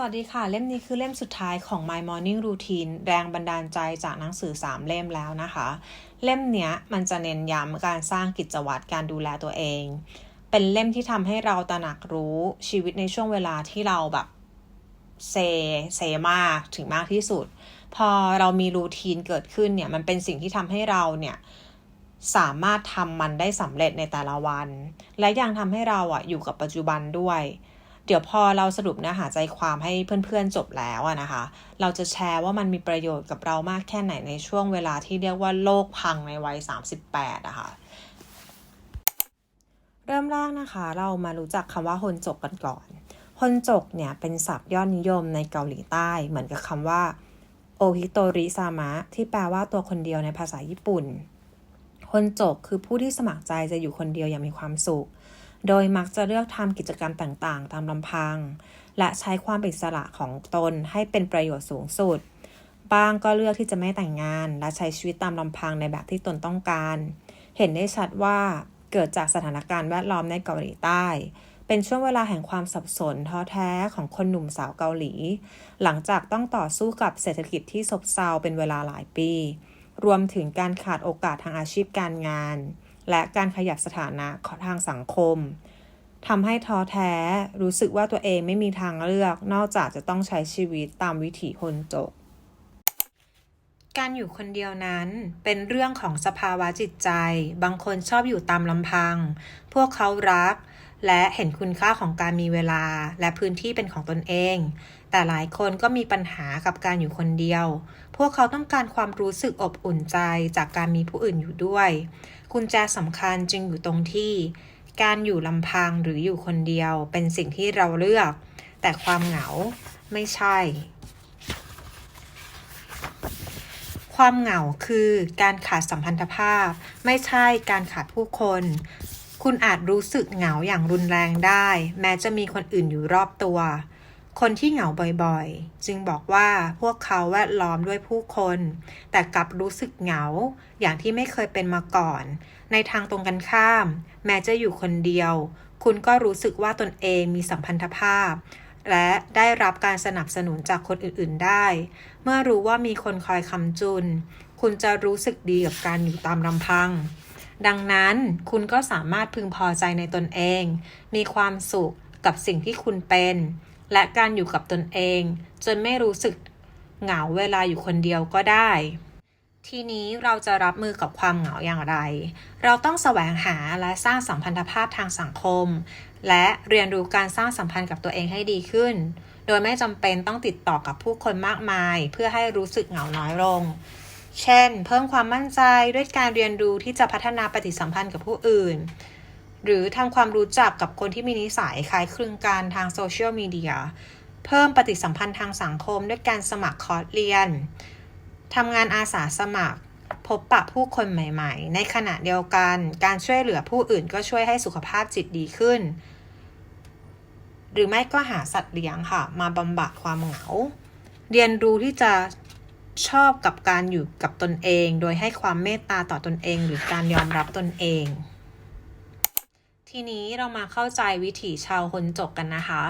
สวัสดีค่ะ เล่มนี้คือเล่มสุดท้ายของ My Morning Routine แรงบันดาลใจจากหนังสือ 3 เล่มแล้วนะคะ เล่มเนี้ยมันจะเน้นย้ำการสร้างกิจวัตรการดูแลตัวเอง เป็นเล่มที่ทำให้เราตระหนักรู้ชีวิตในช่วงเวลาที่เราแบบเซเซมากถึงมากที่สุด พอเรามีรูทีนเกิดขึ้นเนี่ย มันเป็นสิ่งที่ทำให้เราเนี่ยสามารถทำมันได้สำเร็จในแต่ละวัน และยังทำให้เราอะอยู่กับปัจจุบันด้วย เดี๋ยวพอเราสรุปเนื้อหาใจความให้เพื่อนๆจบแล้วอะนะคะ เราจะแชร์ว่ามันมีประโยชน์กับเรามากแค่ไหนในช่วงเวลาที่เรียกว่าโลกพังในวัย 38อะคะ่ะเริ่มแรกนะคะ เรามารู้จักคำว่าฮนจกกันก่อนฮนจกเนี่ยเป็นศัพท์ยอดนิยมในเกาหลีใต้ เหมือนกับคำว่าโอฮิโตริซามะที่แปลว่าตัวคนเดียวในภาษาญี่ปุ่นคนจกคือผู้ที่สมัครใจจะอยู่คนเดียวอย่างมีความสุข โดยมักจะเลือกทำกิจกรรมต่างๆ ตามลำพัง และใช้ความเป็นอิสระของตนให้เป็นประโยชน์สูงสุดบางก็เลือกที่จะไม่แต่งงาน และใช้ชีวิตตามลำพังในแบบที่ตนต้องการ เห็นได้ชัดว่าเกิดจากสถานการณ์แวดล้อมในเกาหลีใต้ เป็นช่วงเวลาแห่งความสับสนท้อแท้ของคนหนุ่มสาวเกาหลี หลังจากต้องต่อสู้กับเศรษฐกิจที่ซบเซาเป็นเวลาหลายปี รวมถึงการขาดโอกาสทางอาชีพการงาน และการขยับสถานะทางสังคมทำให้ท้อแท้รู้สึกว่าตัวเองไม่มีทางเลือก นอกจากจะต้องใช้ชีวิตตามวิถีคนจก การอยู่คนเดียวนั้นเป็นเรื่องของสภาวะจิตใจ บางคนชอบอยู่ตามลำพัง พวกเขารัก และเห็นคุณค่าของการมีเวลาและพื้นที่เป็นของตนเอง แต่หลายคนก็มีปัญหากับการอยู่คนเดียว พวกเขาต้องการความรู้สึกอบอุ่นใจจากการมีผู้อื่นอยู่ด้วย กุญแจสำคัญจึงอยู่ตรงที่ การอยู่ลำพังหรืออยู่คนเดียวเป็นสิ่งที่เราเลือก แต่ความเหงาไม่ใช่ ความเหงาคือการขาดสัมพันธภาพ ไม่ใช่การขาดผู้คน คุณอาจรู้สึกเหงาอย่างรุนแรงได้ แม้จะมีคนอื่นอยู่รอบตัว คนที่เหงาบ่อยๆ จึงบอกว่าพวกเขาแวดล้อมด้วยผู้คน แต่กลับรู้สึกเหงาอย่างที่ไม่เคยเป็นมาก่อน ในทางตรงกันข้าม แม้จะอยู่คนเดียว คุณก็รู้สึกว่าตนเองมีสัมพันธภาพ และได้รับการสนับสนุนจากคนอื่นๆได้ เมื่อรู้ว่ามีคนคอยคำจุน คุณจะรู้สึกดีกับการอยู่ตามลำพัง ดังนั้นคุณก็สามารถพึงพอใจในตนเอง มีความสุขกับสิ่งที่คุณเป็น และการอยู่กับตนเอง จนไม่รู้สึกเหงาเวลาอยู่คนเดียวก็ได้ ทีนี้เราจะรับมือกับความเหงาอย่างไร เราต้องแสวงหาและสร้างสัมพันธภาพทางสังคม และเรียนรู้การสร้างสัมพันธ์กับตัวเองให้ดีขึ้น โดยไม่จำเป็นต้องติดต่อกับผู้คนมากมาย เพื่อให้รู้สึกเหงาน้อยลง เช่น เพิ่มความมั่นใจด้วยการเรียนรู้ที่จะพัฒนาปฏิสัมพันธ์กับผู้อื่น หรือทำความรู้จักกับคนที่มีนิสัยคล้ายคลึงกันทางโซเชียลมีเดีย เพิ่มปฏิสัมพันธ์ทางสังคมด้วยการสมัครคอร์สเรียน ทำงานอาสาสมัคร พบปะผู้คนใหม่ๆ ในขณะเดียวกัน การช่วยเหลือผู้อื่นก็ช่วยให้สุขภาพจิตดีขึ้น หรือไม่ก็หาสัตว์เลี้ยงค่ะ มาบำบัดความเหงา เรียนรู้ที่จะชอบกับการอยู่กับตนเอง โดยให้ความเมตตาต่อตนเอง หรือการยอมรับตนเอง ทีนี้เรามาเข้าใจวิถีชาวคนจกกันนะคะ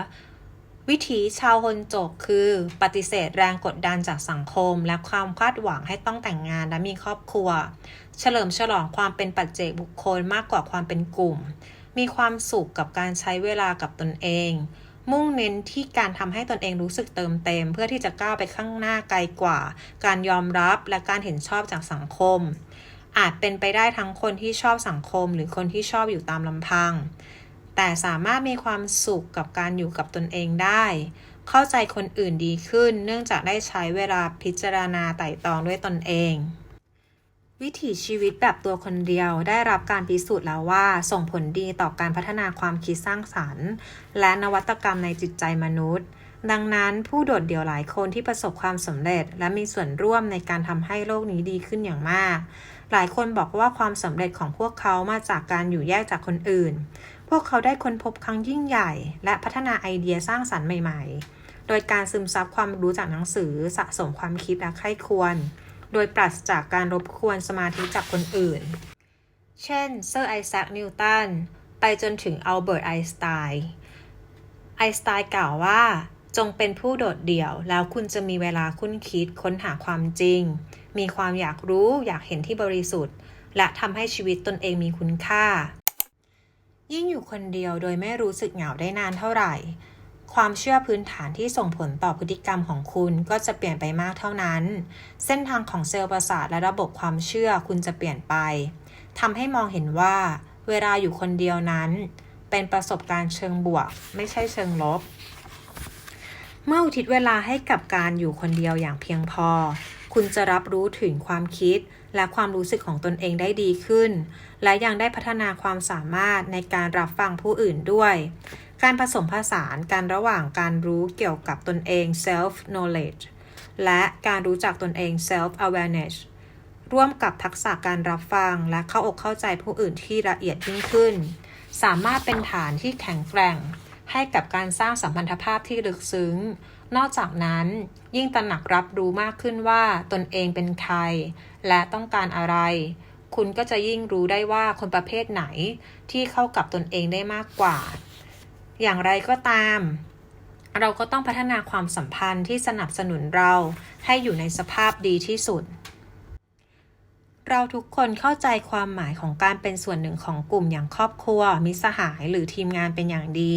วิถีชาวคนจกคือปฏิเสธแรงกดดันจากสังคม และความคาดหวังให้ต้องแต่งงานและมีครอบครัว เฉลิมฉลองความเป็นปัจเจกบุคคลมากกว่าความเป็นกลุ่ม มีความสุขกับการใช้เวลากับตนเอง มุ่งเน้นที่การทำให้ตนเองรู้สึกเติมเต็ม เพื่อที่จะก้าวไปข้างหน้าไกลกว่า การยอมรับและการเห็นชอบจากสังคม อาจเป็นไปได้ทั้งคนที่ชอบสังคมหรือคนที่ชอบอยู่ตามลำพัง แต่สามารถมีความสุขกับการอยู่กับตนเองได้ เข้าใจคนอื่นดีขึ้น เนื่องจากได้ใช้เวลาพิจารณาไต่ตรองด้วยตนเอง วิถีชีวิตแบบตัวคนเดียวได้รับการพิสูจน์แล้วว่า ส่งผลดีต่อการพัฒนาความคิดสร้างสรรค์ และนวัตกรรมในจิตใจมนุษย์ ดังนั้นผู้โดดเดี่ยวหลายคนที่ประสบความสำเร็จ และมีส่วนร่วมในการทำให้โลกนี้ดีขึ้นอย่างมาก หลายคนบอกว่าความสำเร็จของพวกเขามาจากการอยู่แยกจากคนอื่น พวกเขาได้ค้นพบครั้งยิ่งใหญ่ และพัฒนาไอเดียสร้างสรรค์ใหม่ ๆ โดยการซึมซับความรู้จากหนังสือสะสมความคิดและใคร่ควร โดยปราศจากการรบกวนสมาธิจากคนอื่น เช่นเซอร์ไอแซคนิวตันไปจนถึงอัลเบิร์ตไอน์สไตน์ไอน์สไตน์กล่าวว่า จงเป็นผู้โดดเดี่ยว แล้วคุณจะมีเวลาคุ้นคิดค้นหาความจริง มีความอยากรู้อยากเห็นที่บริสุทธิ์ และทำให้ชีวิตตนเองมีคุณค่า ยิ่งอยู่คนเดียวโดยไม่รู้สึกเหงาได้นานเท่าไหร่ ความเชื่อพื้นฐานที่ส่งผลต่อพฤติกรรมของคุณก็จะเปลี่ยนไปมากเท่านั้น เส้นทางของเซลล์ประสาทและระบบความเชื่อคุณจะเปลี่ยนไปทำให้มองเห็นว่า เวลาอยู่คนเดียวนั้น เป็นประสบการณ์เชิงบวก ไม่ใช่เชิงลบ เมื่ออุทิศเวลาให้กับการอยู่คนเดียวอย่างเพียงพอ คุณจะรับรู้ถึงความคิดและความรู้สึกของตนเองได้ดีขึ้น และยังได้พัฒนาความสามารถในการรับฟังผู้อื่นด้วย การผสมผสานกันระหว่างการรู้เกี่ยวกับตนเอง self knowledge และการรู้จักตนเอง self awareness ร่วมกับทักษะการรับฟังและเข้าอกเข้าใจผู้อื่นที่ละเอียดยิ่งขึ้น สามารถเป็นฐานที่แข็งแกร่ง ให้กับการสร้างสัมพันธภาพที่ลึกซึ้ง นอกจากนั้น ยิ่งตระหนักรับรู้มากขึ้นว่าตนเองเป็นใคร และต้องการอะไร คุณก็จะยิ่งรู้ได้ว่าคนประเภทไหนที่เข้ากับตนเองได้มากกว่า อย่างไรก็ตาม เราก็ต้องพัฒนาความสัมพันธ์ที่สนับสนุนเราให้อยู่ในสภาพดีที่สุด เราทุกคนเข้าใจความหมายของการเป็นส่วนหนึ่งของกลุ่มอย่างครอบครัว มิสหายหรือทีมงานเป็นอย่างดี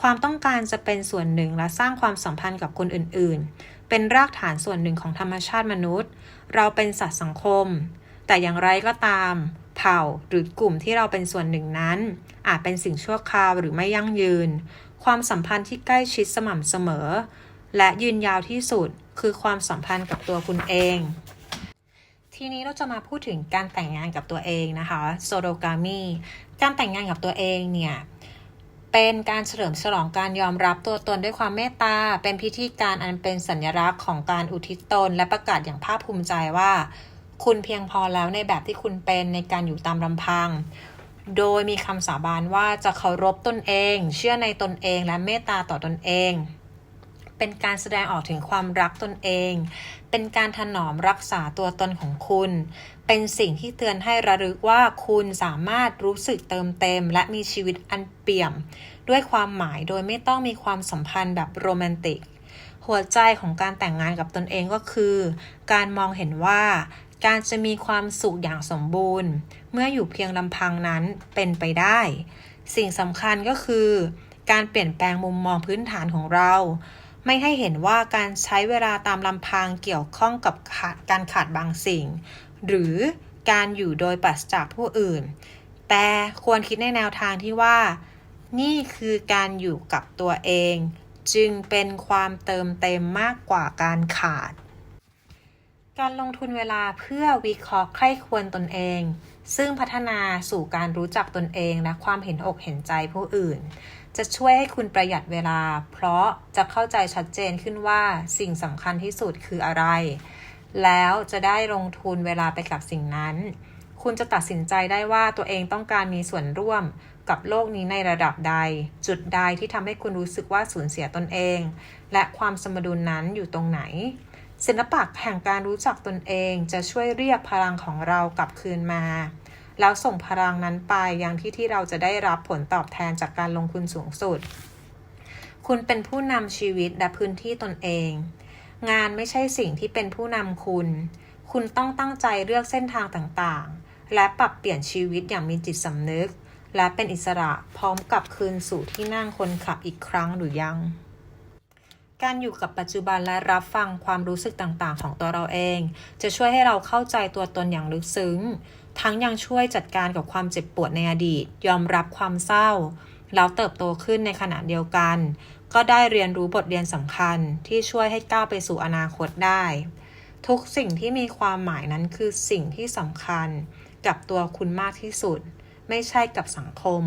ความต้องการจะเป็นส่วนหนึ่งและสร้างความสัมพันธ์กับคนอื่น ๆ เป็นรากฐานส่วนหนึ่งของธรรมชาติมนุษย์ เราเป็นสัตว์สังคม แต่อย่างไรก็ตาม เผ่าหรือกลุ่มที่เราเป็นส่วนหนึ่งนั้น อาจเป็นสิ่งชั่วคราวหรือไม่ยั่งยืน ความสัมพันธ์ที่ใกล้ชิดสม่ำเสมอ และยืนยาวที่สุดคือความสัมพันธ์กับตัวคุณเอง ทีนี้เราจะมาพูดถึงการแต่งงานกับตัวเองนะคะโซโดกามีการแต่งงานกับตัวเองเนี่ยเป็นการเฉลิมฉลองการยอมรับตัวตนด้วยความเมตตา เป็นพิธีการอันเป็นสัญลักษณ์ของการอุทิศตน และประกาศอย่างภาคภูมิใจว่า คุณเพียงพอแล้วในแบบที่คุณเป็นในการอยู่ตามลำพัง โดยมีคำสาบานว่าจะเคารพตนเอง เชื่อในตนเองและเมตตาต่อตนเอง เป็นการแสดงออกถึงความรักตนเอง เป็นการถนอมรักษาตัวตนของคุณ เป็นสิ่งที่เตือนให้ระลึกว่าคุณสามารถรู้สึกเติมเต็ม และมีชีวิตอันเปี่ยม ด้วยความหมายโดยไม่ต้องมีความสัมพันธ์แบบโรแมนติก หัวใจของการแต่งงานกับตนเองก็คือ การมองเห็นว่าการจะมีความสุขอย่างสมบูรณ์ เมื่ออยู่เพียงลำพังนั้นเป็นไปได้ สิ่งสำคัญก็คือ การเปลี่ยนแปลงมุมมองพื้นฐานของเรา ไม่ให้เห็นว่าการใช้เวลาตามลำพังเกี่ยวข้องกับขาดการขาดบางสิ่ง หรือการอยู่โดยปราศจากผู้อื่น แต่ควรคิดในแนวทางที่ว่า นี่คือการอยู่กับตัวเอง จึงเป็นความเติมเต็มมากกว่าการขาด การลงทุนเวลาเพื่อวิเคราะห์ใคร่ควรตนเอง ซึ่งพัฒนาสู่การรู้จักตนเองและความเห็นอกเห็นใจผู้อื่น จะช่วยให้คุณประหยัดเวลา เพราะจะเข้าใจชัดเจนขึ้นว่าสิ่งสำคัญที่สุดคืออะไร แล้วจะได้ลงทุนเวลาไปกับสิ่งนั้น คุณจะตัดสินใจได้ว่าตัวเองต้องการมีส่วนร่วมกับโลกนี้ในระดับใด จุดใดที่ทำให้คุณรู้สึกว่าสูญเสียตนเอง และความสมดุลนั้นอยู่ตรงไหน ศิลปะแห่งการรู้จักตนเองจะช่วยเรียกพลังของเรากลับคืนมา แล้วส่งพลังนั้นไปยังที่ที่เราจะได้รับผลตอบแทนจากการลงทุนสูงสุด คุณเป็นผู้นำชีวิตและพื้นที่ตนเอง งานไม่ใช่สิ่งที่เป็นผู้นำคุณ คุณต้องตั้งใจเลือกเส้นทางต่างๆ และปรับเปลี่ยนชีวิตอย่างมีจิตสำนึก และเป็นอิสระพร้อมกับคืนสู่ที่นั่งคนขับอีกครั้งหรือยัง การอยู่กับปัจจุบันและรับฟังความรู้สึกต่างๆ ของตัวเราเอง จะช่วยให้เราเข้าใจตัวตนอย่างลึกซึ้ง ทั้งยังช่วยจัดการกับความเจ็บปวดในอดีต ยอมรับความเศร้า แล้วเติบโตขึ้นในขณะเดียวกัน ก็ได้เรียนรู้บทเรียนสำคัญที่ช่วยให้ก้าวไปสู่อนาคตได้ ทุกสิ่งที่มีความหมายนั้นคือสิ่งที่สำคัญ กับตัวคุณมากที่สุด ไม่ใช่กับสังคม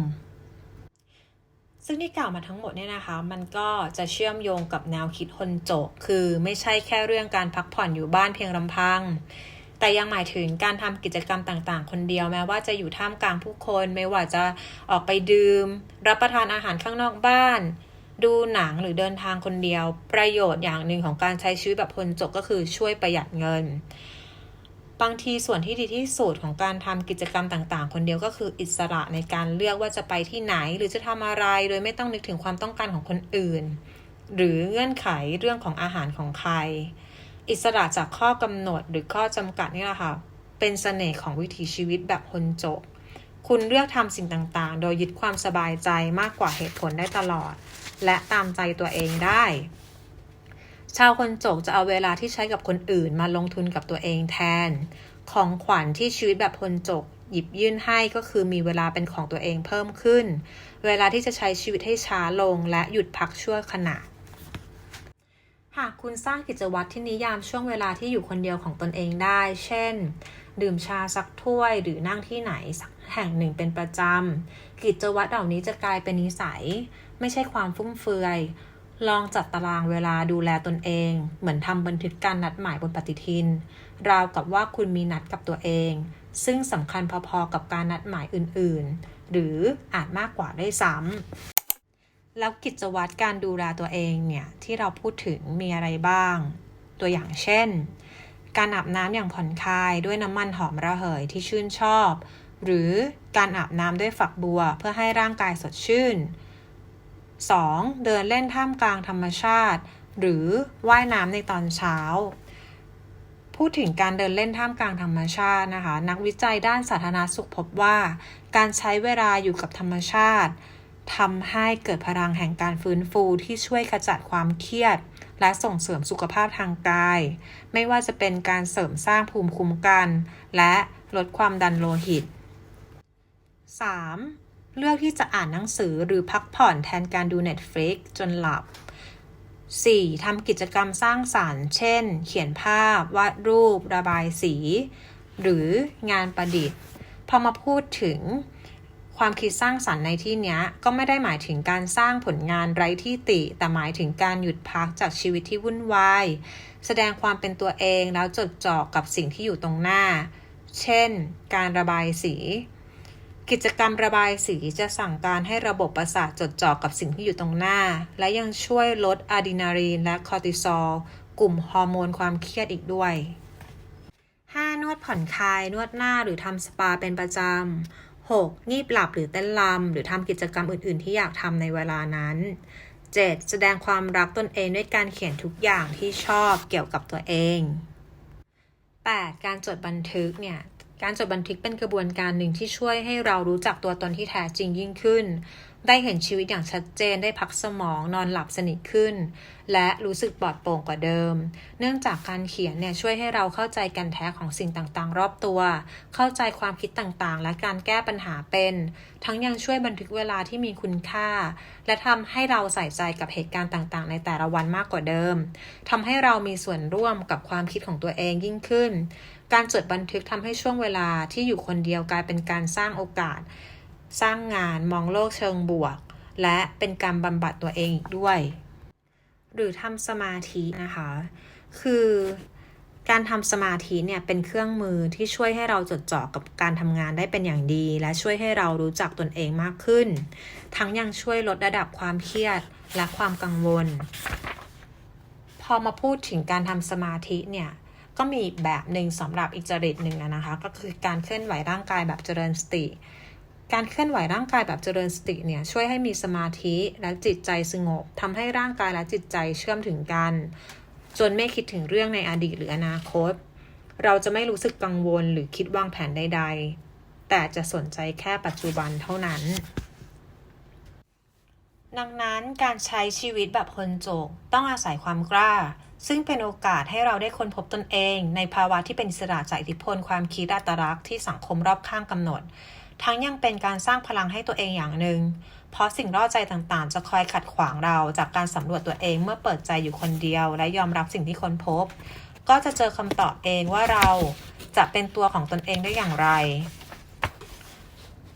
ซึ่งที่กล่าวมาทั้งหมดเนี่ยนะคะ มันก็จะเชื่อมโยงกับแนวคิดคนโจก คือไม่ใช่แค่เรื่องการพักผ่อนอยู่บ้านเพียงลำพัง แต่ยังหมายถึงการทำกิจกรรมต่างๆ คนเดียวแม้ว่าจะอยู่ท่ามกลางผู้คน ไม่ว่าจะออกไปดื่ม รับประทานอาหารข้างนอกบ้าน ดูหนังหรือเดินทางคนเดียว ประโยชน์อย่างหนึ่งของการใช้ชีวิตแบบคนจกก็คือช่วยประหยัดเงิน บางทีส่วนที่ดีที่สุดของการทำกิจกรรมต่างๆ คนเดียวก็คืออิสระในการเลือกว่าจะไปที่ไหน หรือจะทำอะไรโดยไม่ต้องนึกถึงความต้องการของคนอื่น หรือเงื่อนไขเรื่องของอาหารของใคร อิสระจากข้อกำหนดหรือข้อจำกัดนี่แหละค่ะเป็นเสน่ห์ของวิถีชีวิตแบบคนจบ คุณเลือกทำสิ่งต่างๆ โดยยึดความสบายใจมากกว่าเหตุผลได้ตลอด และตามใจตัวเองได้ ชาวคนจกจะเอาเวลาที่ใช้กับคนอื่นมาลงทุนกับตัวเองแทน ของขวัญที่ชีวิตแบบคนจกหยิบยื่นให้ก็คือมีเวลาเป็นของตัวเองเพิ่มขึ้น เวลาที่จะใช้ชีวิตให้ช้าลงและหยุดพักชั่วขณะ หากคุณสร้างกิจวัตรที่นิยามช่วงเวลาที่อยู่คนเดียวของตนเองได้ เช่น ดื่มชาสักถ้วย หรือนั่งที่ไหนสักแห่งหนึ่งเป็นประจำ กิจวัตรเหล่านี้จะกลายเป็นนิสัย ไม่ใช่ความฟุ่มเฟือย ลองจัดตารางเวลาดูแลตนเอง เหมือนทำบันทึกการนัดหมายบนปฏิทิน ราวกับว่าคุณมีนัดกับตัวเอง ซึ่งสำคัญพอๆกับการนัดหมายอื่นๆ หรืออาจมากกว่าได้วยซ้ำแล้วกิจวัตรการดูแลตัวเองเนี่ยที่เราพูดถึงมีอะไรบ้าง ตัวอย่างเช่น การอาบน้ำอย่างผ่อนคลายด้วยน้ำมันหอมระเหยที่ชื่นชอบ หรือการอาบน้ำด้วยฝักบัวเพื่อให้ร่างกายสดชื่น 2. เดินเล่นท่ามกลางธรรมชาติ หรือว่ายน้ำในตอนเช้า พูดถึงการเดินเล่นท่ามกลางธรรมชาตินะคะ นักวิจัยด้านสาธารณสุขพบว่า การใช้เวลาอยู่กับธรรมชาติทำให้เกิดพลังแห่งการฟื้นฟูที่ช่วยขจัดความเครียด และส่งเสริมสุขภาพทางกาย ไม่ว่าจะเป็นการเสริมสร้างภูมิคุ้มกัน และลดความดันโลหิต 3. เลือกที่จะอ่านหนังสือหรือพักผ่อนแทนการดู Netflix จนหลับ 4. ทำกิจกรรมสร้างสารรค์ เช่น เขียนภาพ วาดรูป ระบายสี หรืองานประดิษฐ์ พอมาพูดถึงความคิดสร้างสรรค์ในที่นี้ก็ไม่ได้หมายถึงการสร้างผลงานไร้ที่ติ แต่หมายถึงการหยุดพักจากชีวิตที่วุ่นวาย แสดงความเป็นตัวเองแล้วจดจ่อกับสิ่งที่อยู่ตรงหน้า เช่น การระบายสี กิจกรรมระบายสีจะสั่งการให้ระบบประสาทจดจ่อกับสิ่งที่อยู่ตรงหน้า และยังช่วยลดอะดรีนาลีนและคอร์ติซอล กลุ่มฮอร์โมนความเครียดอีกด้วย 5. นวดผ่อนคลาย นวดหน้าหรือทำสปาเป็นประจำ 6. งีบหลับหรือเต้นรำหรือทำกิจกรรมอื่น ๆ ที่อยากทำในเวลานั้น 7. แสดงความรักตนเองด้วยการเขียนทุกอย่างที่ชอบเกี่ยวกับตัวเอง 8. การจดบันทึกเนี่ย การจดบันทึกเป็นกระบวนการหนึ่งที่ช่วยให้เรารู้จักตัวตนที่แท้จริงยิ่งขึ้น ได้เห็นชีวิตอย่างชัดเจน ได้พักสมอง นอนหลับสนิทขึ้น และรู้สึกปลอดโปร่งกว่าเดิม เนื่องจากการเขียนเนี่ยช่วยให้เราเข้าใจกันแท้ของสิ่งต่างๆ รอบตัว เข้าใจความคิดต่างๆ และการแก้ปัญหาเป็น ทั้งยังช่วยบันทึกเวลาที่มีคุณค่า และทำให้เราใส่ใจกับเหตุการณ์ต่างๆ ในแต่ละวันมากกว่าเดิมทำให้เรามีส่วนร่วมกับความคิดของตัวเองยิ่งขึ้น การจดบันทึกทำให้ช่วงเวลาที่อยู่คนเดียวกลายเป็นการสร้างโอกาส สร้างงานมองโลกเชิงบวก และเป็นการบำบัดตัวเองอีกด้วย หรือทำสมาธินะคะ คือการทำสมาธิเนี่ยเป็นเครื่องมือที่ช่วยให้เราจดจ่อกับการทำงานได้เป็นอย่างดี และช่วยให้เรารู้จักตนเองมากขึ้น ทั้งยังช่วยลดระดับความเครียดและความกังวล พอมาพูดถึงการทำสมาธิเนี่ย ก็มีอีกแบบหนึ่งสำหรับอีกจริตหนึ่งนะคะ ก็คือการเคลื่อนไหวร่างกายแบบเจริญสติ การเคลื่อนไหวร่างกายแบบเจริญสติเนี่ยช่วยให้มีสมาธิและจิตใจสงบทำให้ร่างกายและจิตใจเชื่อมถึงกัน จนไม่คิดถึงเรื่องในอดีตหรืออนาคต เราจะไม่รู้สึกกังวลหรือคิดวางแผนใด ๆ แต่จะสนใจแค่ปัจจุบันเท่านั้นดังนั้นการใช้ชีวิตแบบคนโจกต้องอาศัยความกล้า ซึ่งเป็นโอกาสให้เราได้ค้นพบตนเอง ในภาวะที่เป็นอิสระจากอิทธิพลความคิดอัตลักษณ์ที่สังคมรอบข้างกำหนด ทั้งยังเป็นการสร้างพลังให้ตัวเองอย่างหนึ่ง เพราะสิ่งล่อใจต่างๆ จะคอยขัดขวางเราจากการสำรวจตัวเองเมื่อเปิดใจอยู่คนเดียว และยอมรับสิ่งที่ค้นพบ ก็จะเจอคำตอบเองว่าเราจะเป็นตัวของตนเองได้อย่างไร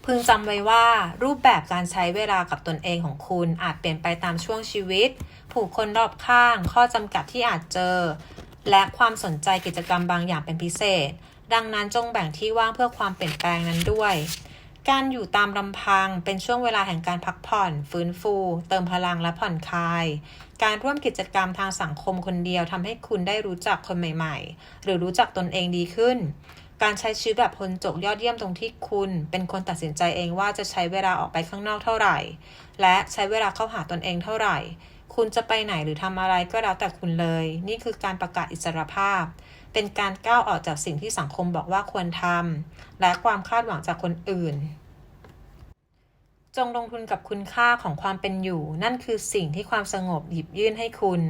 พึงจำไว้ว่ารูปแบบการใช้เวลากับตนเองของคุณอาจเปลี่ยนไปตามช่วงชีวิต ผู้คนรอบข้าง ข้อจำกัดที่อาจเจอ และความสนใจกิจกรรมบางอย่างเป็นพิเศษ ดังนั้นจงแบ่งที่ว่างเพื่อความเปลี่ยนแปลงนั้นด้วย การอยู่ตามลำพังเป็นช่วงเวลาแห่งการพักผ่อน ฟื้นฟู เติมพลังและผ่อนคลาย การร่วมกิจกรรมทางสังคมคนเดียวทำให้คุณได้รู้จักคนใหม่ ๆ หรือรู้จักตนเองดีขึ้น การใช้ชีวิตแบบคนจกยอดเยี่ยมตรงที่คุณ เป็นคนตัดสินใจเองว่าจะใช้เวลาออกไปข้างนอกเท่าไหร่ และใช้เวลาเข้าหาตนเองเท่าไหร่ คุณจะไปไหนหรือทำอะไรก็แล้วแต่คุณเลย นี่คือการประกาศอิสรภาพ เป็นการก้าวออกจากสิ่งที่สังคมบอกว่าควรทำและความคาดหวังจากคนอื่น จงลงทุนกับคุณค่าของความเป็นอยู่ นั่นคือสิ่งที่ความสงบหยิบยื่นให้คุณ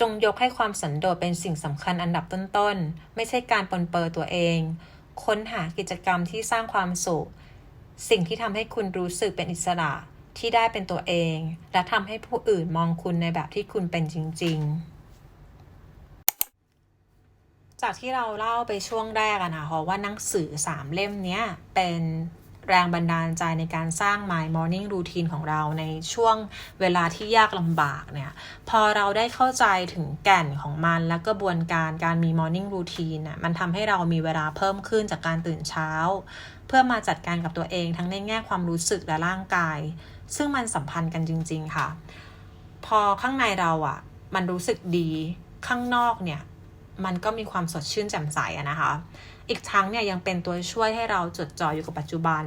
จงยกให้ความสันโดษเป็นสิ่งสำคัญอันดับต้นๆ ไม่ใช่การปนเปื้อตัวเอง ค้นหากิจกรรมที่สร้างความสุข สิ่งที่ทำให้คุณรู้สึกเป็นอิสระที่ได้เป็นตัวเอง และทำให้ผู้อื่นมองคุณในแบบที่คุณเป็นจริง ๆ จากที่เราเล่าไปช่วงแรกอะนะคะว่าหนังสือสามเล่มเนี้ยเป็น แรงบันดาลใจในการสร้าง My Morning Routine ของเราในช่วงเวลาที่ยากลำบากเนี่ย พอเราได้เข้าใจถึงแก่นของมัน และกระบวนการการมี Morning Routine น่ะมันทำให้เรามีเวลาเพิ่มขึ้นจากการตื่นเช้า เพื่อมาจัดการกับตัวเองทั้งในแง่ความรู้สึกและร่างกาย ซึ่งมันสัมพันธ์กันจริง ๆ ค่ะ พอข้างในเราอะมันรู้สึกดีข้างนอกเนี่ย มันก็มีความสดชื่นแจ่มใสอะนะคะ อีกทั้งเนี่ยยังเป็นตัวช่วยให้เราจดจ่ออยู่กับปัจจุบัน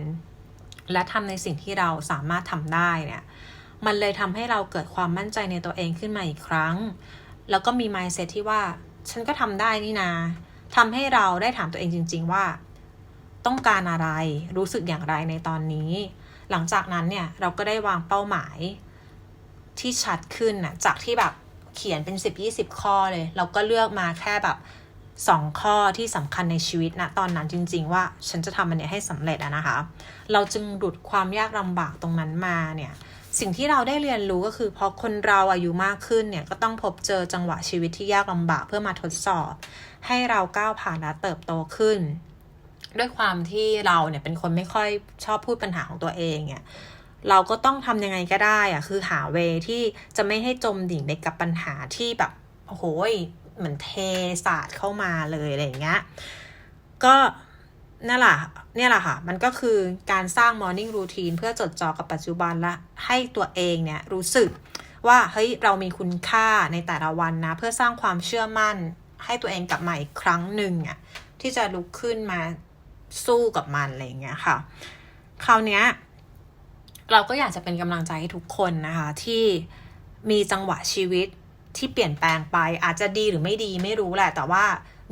และทำในสิ่งที่เราสามารถทำได้เนี่ยมันเลยทำให้เราเกิดความมั่นใจในตัวเองขึ้นมาอีกครั้ง แล้วก็มี mindset ที่ว่า ฉันก็ทำได้นี่นาทำให้เราได้ถามตัวเองจริง ๆ ว่า ต้องการอะไรรู้สึกอย่างไรในตอนนี้ หลังจากนั้นเนี่ยเราก็ได้วางเป้าหมายที่ชัดขึ้นนะจากที่แบบเขียนเป็น 10 20 ข้อเลย เราก็เลือกมาแค่แบบ สองข้อที่สำคัญในชีวิตนะตอนนั้นจริง ๆ ว่าฉันจะทำมันเนี้ยให้สำเร็จอะนะคะ เราจึงหลุดความยากลำบากตรงนั้นมาเนี่ยสิ่งที่เราได้เรียนรู้ก็คือพอคนเราอายุมากขึ้นเนี่ยก็ต้องพบเจอจังหวะชีวิตที่ยากลำบากเพื่อมาทดสอบ ให้เราก้าวผ่านและเติบโตขึ้น ด้วยความที่เราเนี่ยเป็นคนไม่ค่อยชอบพูดปัญหาของตัวเองเนี่ยเราก็ต้องทำยังไงก็ได้อะคือหาเวที่จะไม่ให้จมดิ่งไปกับปัญหาที่แบบโอ้โห เหมือนเทศาสตร์เข้ามาเลยอะไรอย่างเงี้ย ก็นั่นแหละเนี่ยแหละค่ะ มันก็คือการสร้าง morning routine เพื่อจดจ่อกับปัจจุบันและให้ตัวเองเนี่ยรู้สึกว่าเฮ้ยเรามีคุณค่าในแต่ละวันนะ เพื่อสร้างความเชื่อมั่น ให้ตัวเองกลับมาอีกครั้งหนึ่งอะที่จะลุกขึ้นมาสู้กับมันอะไรอย่างเงี้ยค่ะ คราวเนี้ยเราก็อยากจะเป็นกำลังใจให้ทุกคนนะคะ ที่มีจังหวะชีวิต ที่เปลี่ยนแปลงไปอาจจะดีหรือไม่ดีไม่รู้แหละ แต่ว่า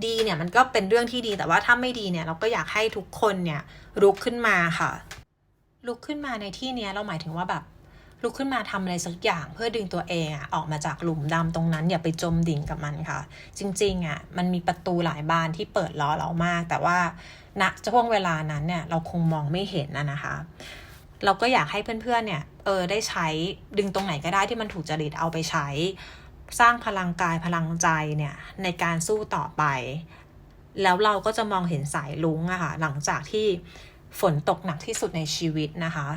ดีเนี่ยมันก็เป็นเรื่องที่ดีแต่ว่าถ้าไม่ดีเนี่ยเราก็อยากให้ทุกคนเนี่ยลุกขึ้นมาค่ะ ลุกขึ้นมาในที่เนี้ยเราหมายถึงว่าแบบลุกขึ้นมาทำอะไรสักอย่างเพื่อดึงตัวเองอะออกมาจากหลุมดำตรงนั้น อย่าไปจมดิ่งกับมันค่ะ จริงๆอะมันมีประตูหลายบานที่เปิดรอเรามาก แต่ว่าณช่วงเวลานั้นเนี่ยเราคงมองไม่เห็นนะนะคะ เราก็อยากให้เพื่อนๆเนี่ยเออได้ใช้ดึงตรงไหนก็ได้ที่มันถูกจริตเอาไปใช้ สร้างพลังกายพลังใจเนี่ยในการสู้ต่อไป แล้วเราก็จะมองเห็นสายลุ้งอะค่ะหลังจากที่ฝนตกหนักที่สุดในชีวิตนะคะ